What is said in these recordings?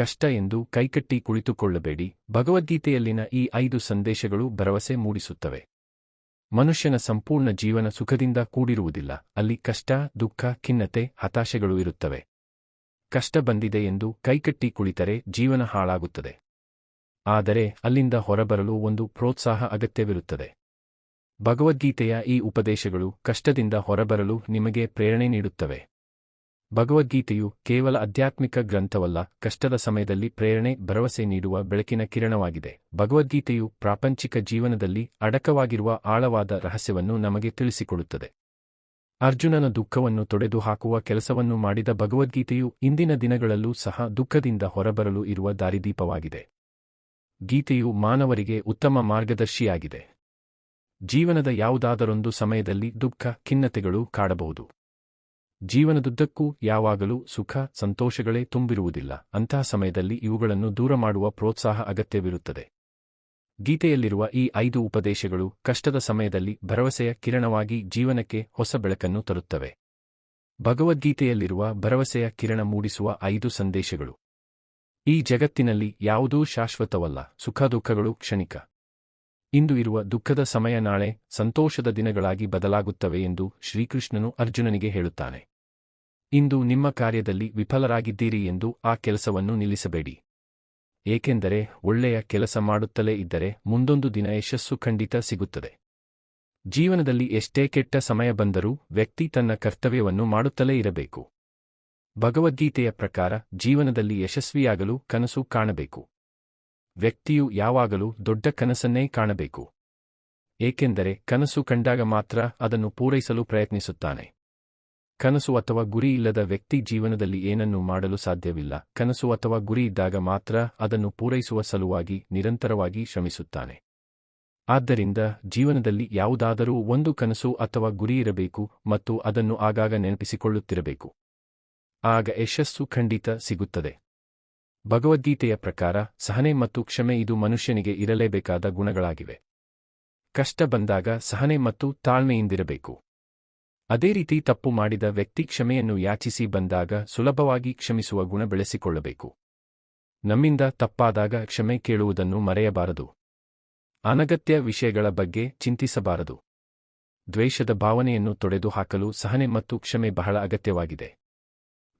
ಕಷ್ಟ ಎಂದು ಕೈಕಟ್ಟಿ ಕುಳಿತುಕೊಳ್ಳಬೇಡಿ. ಭಗವದ್ಗೀತೆಯಲ್ಲಿನ ಈ ಐದು ಸಂದೇಶಗಳು ಭರವಸೆ ಮೂಡಿಸುತ್ತವೆ. ಮನುಷ್ಯನ ಸಂಪೂರ್ಣ ಜೀವನ ಸುಖದಿಂದ ಕೂಡಿರುವುದಿಲ್ಲ. ಅಲ್ಲಿ ಕಷ್ಟ, ದುಃಖ, ಖಿನ್ನತೆ, ಹತಾಶೆಗಳು ಇರುತ್ತವೆ. ಕಷ್ಟ ಬಂದಿದೆ ಎಂದು ಕೈಕಟ್ಟಿ ಕುಳಿತರೆ ಜೀವನ ಹಾಳಾಗುತ್ತದೆ. ಆದರೆ ಅಲ್ಲಿಂದ ಹೊರಬರಲು ಒಂದು ಪ್ರೋತ್ಸಾಹ ಅಗತ್ಯವಿರುತ್ತದೆ. ಭಗವದ್ಗೀತೆಯ ಈ ಉಪದೇಶಗಳು ಕಷ್ಟದಿಂದ ಹೊರಬರಲು ನಿಮಗೆ ಪ್ರೇರಣೆ ನೀಡುತ್ತವೆ. ಭಗವದ್ಗೀತೆಯು ಕೇವಲ ಆಧ್ಯಾತ್ಮಿಕ ಗ್ರಂಥವಲ್ಲ, ಕಷ್ಟದ ಸಮಯದಲ್ಲಿ ಪ್ರೇರಣೆ, ಭರವಸೆ ನೀಡುವ ಬೆಳಕಿನ ಕಿರಣವಾಗಿದೆ. ಭಗವದ್ಗೀತೆಯು ಪ್ರಾಪಂಚಿಕ ಜೀವನದಲ್ಲಿ ಅಡಕವಾಗಿರುವ ಆಳವಾದ ರಹಸ್ಯವನ್ನು ನಮಗೆ ತಿಳಿಸಿಕೊಡುತ್ತದೆ. ಅರ್ಜುನನ ದುಃಖವನ್ನು ತೊಡೆದುಹಾಕುವ ಕೆಲಸವನ್ನು ಮಾಡಿದ ಭಗವದ್ಗೀತೆಯು ಇಂದಿನ ದಿನಗಳಲ್ಲೂ ಸಹ ದುಃಖದಿಂದ ಹೊರಬರಲು ಇರುವ ದಾರಿದೀಪವಾಗಿದೆ. ಗೀತೆಯು ಮಾನವರಿಗೆ ಉತ್ತಮ ಮಾರ್ಗದರ್ಶಿಯಾಗಿದೆ. ಜೀವನದ ಯಾವುದಾದರೊಂದು ಸಮಯದಲ್ಲಿ ದುಃಖ, ಖಿನ್ನತೆಗಳು ಕಾಡಬಹುದು. ಜೀವನದುದ್ದಕ್ಕೂ ಯಾವಾಗಲೂ ಸುಖ, ಸಂತೋಷಗಳೇ ತುಂಬಿರುವುದಿಲ್ಲ. ಅಂತಹ ಸಮಯದಲ್ಲಿ ಇವುಗಳನ್ನು ದೂರ ಮಾಡುವ ಪ್ರೋತ್ಸಾಹ ಅಗತ್ಯವಿರುತ್ತದೆ. ಗೀತೆಯಲ್ಲಿರುವ ಈ ಐದು ಉಪದೇಶಗಳು ಕಷ್ಟದ ಸಮಯದಲ್ಲಿ ಭರವಸೆಯ ಕಿರಣವಾಗಿ ಜೀವನಕ್ಕೆ ಹೊಸ ಬೆಳಕನ್ನು ತರುತ್ತವೆ. ಭಗವದ್ಗೀತೆಯಲ್ಲಿರುವ ಭರವಸೆಯ ಕಿರಣ ಮೂಡಿಸುವ ಐದು ಸಂದೇಶಗಳು. ಈ ಜಗತ್ತಿನಲ್ಲಿ ಯಾವುದೂ ಶಾಶ್ವತವಲ್ಲ, ಸುಖ ದುಃಖಗಳು ಕ್ಷಣಿಕ. ಇಂದು ಇರುವ ದುಃಖದ ಸಮಯ ನಾಳೆ ಸಂತೋಷದ ದಿನಗಳಾಗಿ ಬದಲಾಗುತ್ತವೆ ಎಂದು ಶ್ರೀಕೃಷ್ಣನು ಅರ್ಜುನನಿಗೆ ಹೇಳುತ್ತಾನೆ. ಇಂದು ನಿಮ್ಮ ಕಾರ್ಯದಲ್ಲಿ ವಿಫಲರಾಗಿದ್ದೀರಿ ಎಂದು ಆ ಕೆಲಸವನ್ನು ನಿಲ್ಲಿಸಬೇಡಿ. ಏಕೆಂದರೆ ಒಳ್ಳೆಯ ಕೆಲಸ ಮಾಡುತ್ತಲೇ ಇದ್ದರೆ ಮುಂದೊಂದು ದಿನ ಯಶಸ್ಸು ಖಂಡಿತ ಸಿಗುತ್ತದೆ. ಜೀವನದಲ್ಲಿ ಎಷ್ಟೇ ಕೆಟ್ಟ ಸಮಯ ಬಂದರೂ ವ್ಯಕ್ತಿ ತನ್ನ ಕರ್ತವ್ಯವನ್ನು ಮಾಡುತ್ತಲೇ ಇರಬೇಕು. ಭಗವದ್ಗೀತೆಯ ಪ್ರಕಾರ ಜೀವನದಲ್ಲಿ ಯಶಸ್ವಿಯಾಗಲು ಕನಸು ಕಾಣಬೇಕು. ವ್ಯಕ್ತಿಯು ಯಾವಾಗಲೂ ದೊಡ್ಡ ಕನಸನ್ನೇ ಕಾಣಬೇಕು. ಏಕೆಂದರೆ ಕನಸು ಕಂಡಾಗ ಮಾತ್ರ ಅದನ್ನು ಪೂರೈಸಲು ಪ್ರಯತ್ನಿಸುತ್ತಾನೆ. ಕನಸು ಅಥವಾ ಗುರಿ ಇಲ್ಲದ ವ್ಯಕ್ತಿ ಜೀವನದಲ್ಲಿ ಏನನ್ನೂ ಮಾಡಲು ಸಾಧ್ಯವಿಲ್ಲ. ಕನಸು ಅಥವಾ ಗುರಿ ಇದ್ದಾಗ ಮಾತ್ರ ಅದನ್ನು ಪೂರೈಸುವ ಸಲುವಾಗಿ ನಿರಂತರವಾಗಿ ಶ್ರಮಿಸುತ್ತಾನೆ. ಆದ್ದರಿಂದ ಜೀವನದಲ್ಲಿ ಯಾವುದಾದರೂ ಒಂದು ಕನಸು ಅಥವಾ ಗುರಿ ಇರಬೇಕು ಮತ್ತು ಅದನ್ನು ಆಗಾಗ ನೆನಪಿಸಿಕೊಳ್ಳುತ್ತಿರಬೇಕು. ಆಗ ಯಶಸ್ಸು ಖಂಡಿತ ಸಿಗುತ್ತದೆ. ಭಗವದ್ಗೀತೆಯ ಪ್ರಕಾರ ಸಹನೆ ಮತ್ತು ಕ್ಷಮೆ ಇದು ಮನುಷ್ಯನಿಗೆ ಇರಲೇಬೇಕಾದ ಗುಣಗಳಾಗಿವೆ. ಕಷ್ಟ ಬಂದಾಗ ಸಹನೆ ಮತ್ತು ತಾಳ್ಮೆಯಿಂದಿರಬೇಕು. ಅದೇ ರೀತಿ ತಪ್ಪು ಮಾಡಿದ ವ್ಯಕ್ತಿ ಕ್ಷಮೆಯನ್ನು ಯಾಚಿಸಿ ಬಂದಾಗ ಸುಲಭವಾಗಿ ಕ್ಷಮಿಸುವ ಗುಣ ಬೆಳೆಸಿಕೊಳ್ಳಬೇಕು. ನಮ್ಮಿಂದ ತಪ್ಪಾದಾಗ ಕ್ಷಮೆ ಕೇಳುವುದನ್ನು ಮರೆಯಬಾರದು. ಅನಗತ್ಯ ವಿಷಯಗಳ ಬಗ್ಗೆ ಚಿಂತಿಸಬಾರದು. ದ್ವೇಷದ ಭಾವನೆಯನ್ನು ತೊಡೆದುಹಾಕಲು ಸಹನೆ ಮತ್ತು ಕ್ಷಮೆ ಬಹಳ ಅಗತ್ಯವಾಗಿದೆ.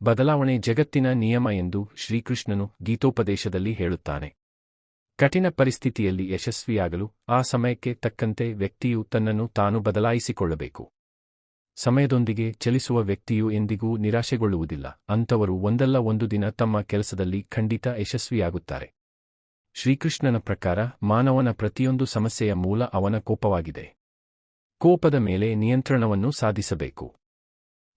ಬದಲಾವಣೆ ಜಗತ್ತಿನ ನಿಯಮ ಎಂದು ಶ್ರೀಕೃಷ್ಣನು ಗೀತೋಪದೇಶದಲ್ಲಿ ಹೇಳುತ್ತಾನೆ. ಕಠಿಣ ಪರಿಸ್ಥಿತಿಯಲ್ಲಿ ಯಶಸ್ವಿಯಾಗಲು ಆ ಸಮಯಕ್ಕೆ ತಕ್ಕಂತೆ ವ್ಯಕ್ತಿಯು ತನ್ನನ್ನು ತಾನು ಬದಲಾಯಿಸಿಕೊಳ್ಳಬೇಕು. ಸಮಯದೊಂದಿಗೆ ಚಲಿಸುವ ವ್ಯಕ್ತಿಯು ಎಂದಿಗೂ ನಿರಾಶೆಗೊಳ್ಳುವುದಿಲ್ಲ, ಅಂಥವರು ಒಂದಲ್ಲ ಒಂದು ದಿನ ತಮ್ಮ ಕೆಲಸದಲ್ಲಿ ಖಂಡಿತ ಯಶಸ್ವಿಯಾಗುತ್ತಾರೆ. ಶ್ರೀಕೃಷ್ಣನ ಪ್ರಕಾರ ಮಾನವನ ಪ್ರತಿಯೊಂದು ಸಮಸ್ಯೆಯ ಮೂಲ ಅವನ ಕೋಪವಾಗಿದೆ. ಕೋಪದ ಮೇಲೆ ನಿಯಂತ್ರಣವನ್ನು ಸಾಧಿಸಬೇಕು.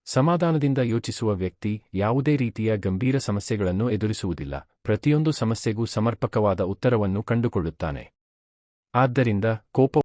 ಸಮಾಧಾನದಿಂದ ಯೋಚಿಸುವ ವ್ಯಕ್ತಿ ಯಾವುದೇ ರೀತಿಯ ಗಂಭೀರ ಸಮಸ್ಯೆಗಳನ್ನು ಎದುರಿಸುವುದಿಲ್ಲ. ಪ್ರತಿಯೊಂದು ಸಮಸ್ಯೆಗೂ ಸಮರ್ಪಕವಾದ ಉತ್ತರವನ್ನು ಕಂಡುಕೊಳ್ಳುತ್ತಾನೆ. ಆದ್ದರಿಂದ ಕೋಪ